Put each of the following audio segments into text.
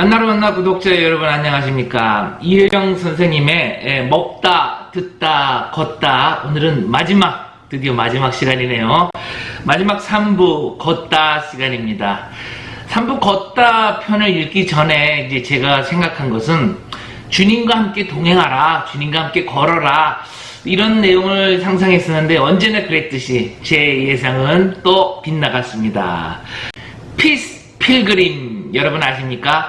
만나러 만나 구독자 여러분 안녕하십니까? 이혜영 선생님의 예, 먹다 듣다 걷다. 오늘은 마지막 드디어 마지막 시간이네요. 마지막 3부 걷다 시간입니다. 3부 걷다 편을 읽기 전에 이제 제가 생각한 것은 주님과 함께 동행하라 주님과 함께 걸어라 이런 내용을 상상했었는데 언제나 그랬듯이 제 예상은 또 빗나갔습니다. 피스 필그림 여러분 아십니까?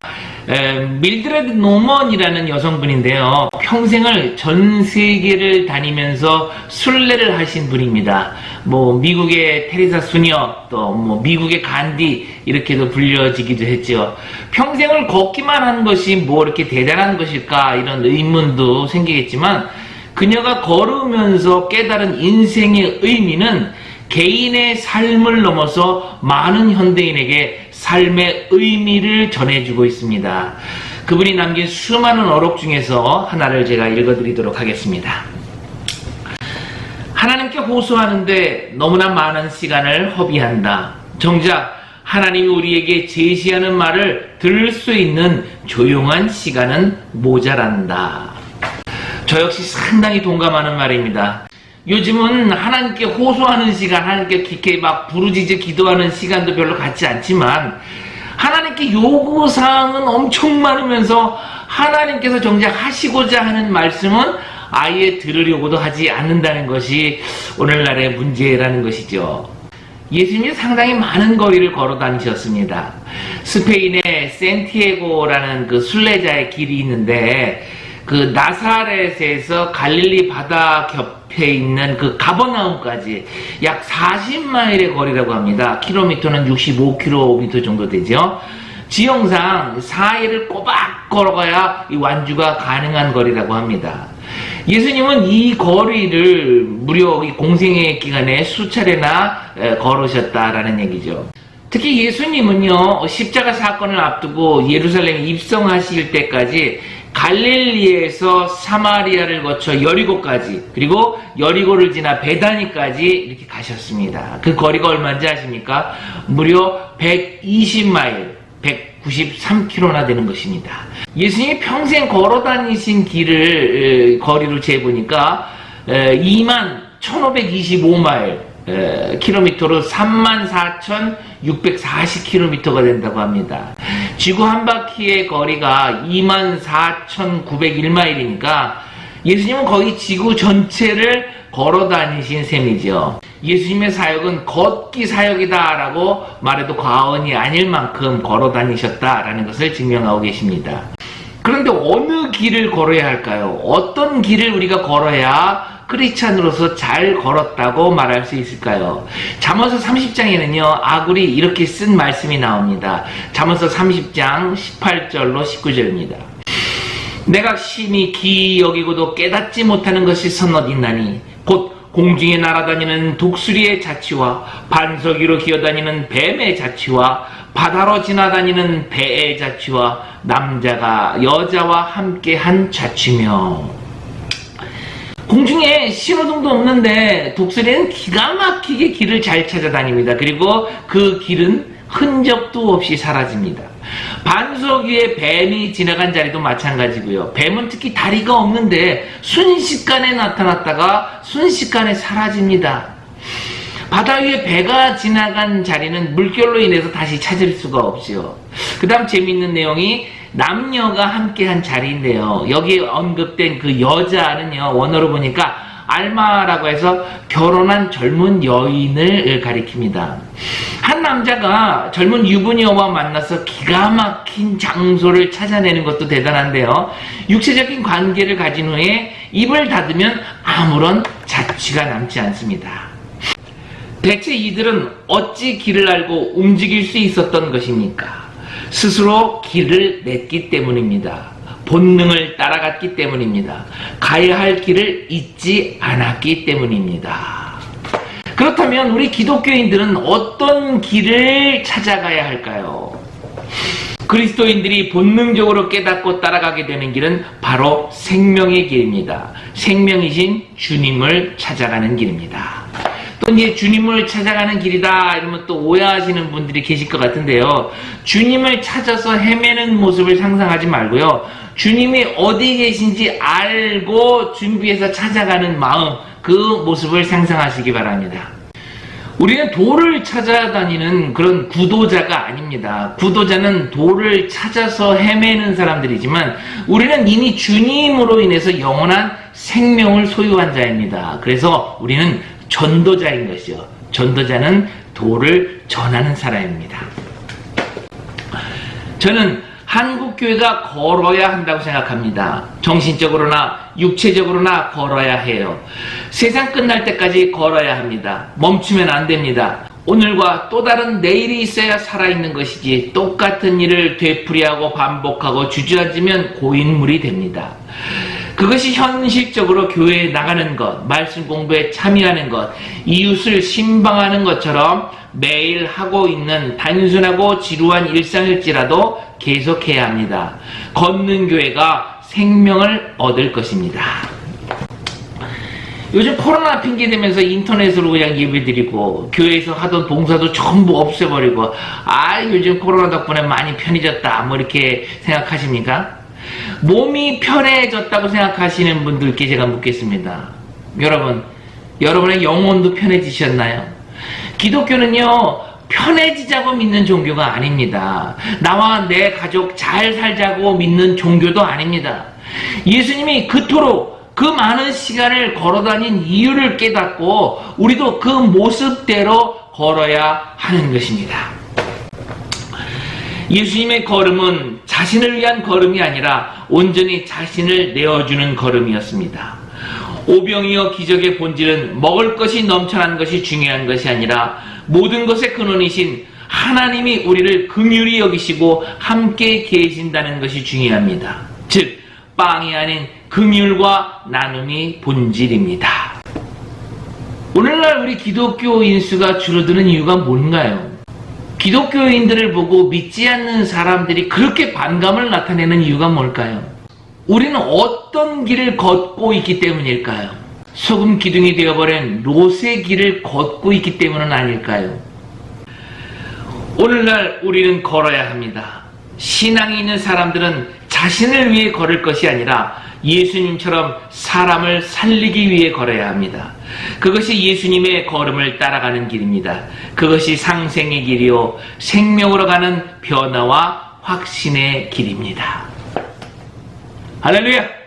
에, 밀드레드 노먼이라는 여성분인데요. 평생을 전 세계를 다니면서 순례를 하신 분입니다. 뭐 미국의 테레사 수녀 또 뭐 미국의 간디 이렇게도 불려지기도 했죠. 평생을 걷기만 한 것이 뭐 이렇게 대단한 것일까 이런 의문도 생기겠지만 그녀가 걸으면서 깨달은 인생의 의미는 개인의 삶을 넘어서 많은 현대인에게 삶의 의미를 전해주고 있습니다. 그분이 남긴 수많은 어록 중에서 하나를 제가 읽어드리도록 하겠습니다. 하나님께 호소하는데 너무나 많은 시간을 허비한다. 정작 하나님이 우리에게 제시하는 말을 들을 수 있는 조용한 시간은 모자란다. 저 역시 상당히 동감하는 말입니다. 요즘은 하나님께 호소하는 시간, 하나님께 깊게 막 부르짖어 기도하는 시간도 별로 같지 않지만 하나님께 요구 사항은 엄청 많으면서 하나님께서 정작 하시고자 하는 말씀은 아예 들으려고도 하지 않는다는 것이 오늘날의 문제라는 것이죠. 예수님이 상당히 많은 거리를 걸어 다니셨습니다. 스페인의 센티에고라는 그 순례자의 길이 있는데 그 나사렛에서 갈릴리 바다 겹에 있는 그 가버나움까지 약 40마일의 거리라고 합니다. 킬로미터는 65km 정도 되죠. 지형상 4일을 꼬박 걸어가야 이 완주가 가능한 거리라고 합니다. 예수님은 이 거리를 무려 이 공생의 기간에 수차례나 걸으셨다라는 얘기죠. 특히 예수님은요, 십자가 사건을 앞두고 예루살렘에 입성하실 때까지 갈릴리에서 사마리아를 거쳐 여리고까지 그리고 여리고를 지나 베다니까지 이렇게 가셨습니다. 그 거리가 얼마인지 아십니까? 무려 120마일, 193km나 되는 것입니다. 예수님이 평생 걸어 다니신 길을 거리로 재보니까 2만 1525마일 킬로미터로 34,640km가 된다고 합니다. 지구 한 바퀴의 거리가 24,901마일이니까 예수님은 거의 지구 전체를 걸어 다니신 셈이죠. 예수님의 사역은 걷기 사역이다라고 말해도 과언이 아닐 만큼 걸어 다니셨다라는 것을 증명하고 계십니다. 그런데 어느 길을 걸어야 할까요? 어떤 길을 우리가 걸어야 크리스찬으로서 잘 걸었다고 말할 수 있을까요? 잠언서 30장에는요, 아굴이 이렇게 쓴 말씀이 나옵니다. 잠언서 30장 18절로 19절입니다. 내가 심히 기이 여기고도 깨닫지 못하는 것이 선넛 있나니, 곧 공중에 날아다니는 독수리의 자취와 반석 위로 기어다니는 뱀의 자취와 바다로 지나다니는 배의 자취와 남자가 여자와 함께 한 자취며 공중에 신호등도 없는데 독수리는 기가 막히게 길을 잘 찾아다닙니다. 그리고 그 길은 흔적도 없이 사라집니다. 반석 위에 뱀이 지나간 자리도 마찬가지고요. 뱀은 특히 다리가 없는데 순식간에 나타났다가 순식간에 사라집니다. 바다 위에 배가 지나간 자리는 물결로 인해서 다시 찾을 수가 없지요. 그 다음 재미있는 내용이 남녀가 함께한 자리인데요. 여기 언급된 그 여자는요, 원어로 보니까 알마라고 해서 결혼한 젊은 여인을 가리킵니다. 한 남자가 젊은 유부녀와 만나서 기가 막힌 장소를 찾아내는 것도 대단한데요. 육체적인 관계를 가진 후에 입을 닫으면 아무런 자취가 남지 않습니다. 대체 이들은 어찌 길을 알고 움직일 수 있었던 것입니까? 스스로 길을 냈기 때문입니다. 본능을 따라갔기 때문입니다. 가야 할 길을 잊지 않았기 때문입니다. 그렇다면 우리 기독교인들은 어떤 길을 찾아가야 할까요? 그리스도인들이 본능적으로 깨닫고 따라가게 되는 길은 바로 생명의 길입니다. 생명이신 주님을 찾아가는 길입니다. 또 이제 주님을 찾아가는 길이다 이러면 또 오해하시는 분들이 계실 것 같은데요. 주님을 찾아서 헤매는 모습을 상상하지 말고요. 주님이 어디 계신지 알고 준비해서 찾아가는 마음 그 모습을 상상하시기 바랍니다. 우리는 도를 찾아다니는 그런 구도자가 아닙니다. 구도자는 도를 찾아서 헤매는 사람들이지만 우리는 이미 주님으로 인해서 영원한 생명을 소유한 자입니다. 그래서 우리는 전도자인 것이요. 전도자는 도를 전하는 사람입니다. 저는 한국 교회가 걸어야 한다고 생각합니다. 정신적으로나 육체적으로나 걸어야 해요. 세상 끝날 때까지 걸어야 합니다. 멈추면 안 됩니다. 오늘과 또 다른 내일이 있어야 살아있는 것이지 똑같은 일을 되풀이하고 반복하고 주저앉으면 고인물이 됩니다. 그것이 현실적으로 교회에 나가는 것, 말씀 공부에 참여하는 것, 이웃을 신방하는 것처럼 매일 하고 있는 단순하고 지루한 일상일지라도 계속해야 합니다. 걷는 교회가 생명을 얻을 것입니다. 요즘 코로나 핑계 대면서 인터넷으로 그냥 예배 드리고 교회에서 하던 봉사도 전부 없애버리고 아 요즘 코로나 덕분에 많이 편해졌다 뭐 이렇게 생각하십니까? 몸이 편해졌다고 생각하시는 분들께 제가 묻겠습니다. 여러분, 여러분의 영혼도 편해지셨나요? 기독교는요, 편해지자고 믿는 종교가 아닙니다. 나와 내 가족 잘 살자고 믿는 종교도 아닙니다. 예수님이 그토록 그 많은 시간을 걸어다닌 이유를 깨닫고 우리도 그 모습대로 걸어야 하는 것입니다. 예수님의 걸음은 자신을 위한 걸음이 아니라 온전히 자신을 내어주는 걸음이었습니다. 오병이어 기적의 본질은 먹을 것이 넘쳐난 것이 중요한 것이 아니라 모든 것의 근원이신 하나님이 우리를 긍휼히 여기시고 함께 계신다는 것이 중요합니다. 즉 빵이 아닌 긍휼과 나눔이 본질입니다. 오늘날 우리 기독교인 수가 줄어드는 이유가 뭔가요? 기독교인들을 보고 믿지 않는 사람들이 그렇게 반감을 나타내는 이유가 뭘까요? 우리는 어떤 길을 걷고 있기 때문일까요? 소금 기둥이 되어버린 롯의 길을 걷고 있기 때문은 아닐까요? 오늘날 우리는 걸어야 합니다. 신앙이 있는 사람들은 자신을 위해 걸을 것이 아니라 예수님처럼 사람을 살리기 위해 걸어야 합니다. 그것이 예수님의 걸음을 따라가는 길입니다. 그것이 상생의 길이요, 생명으로 가는 변화와 확신의 길입니다. 할렐루야!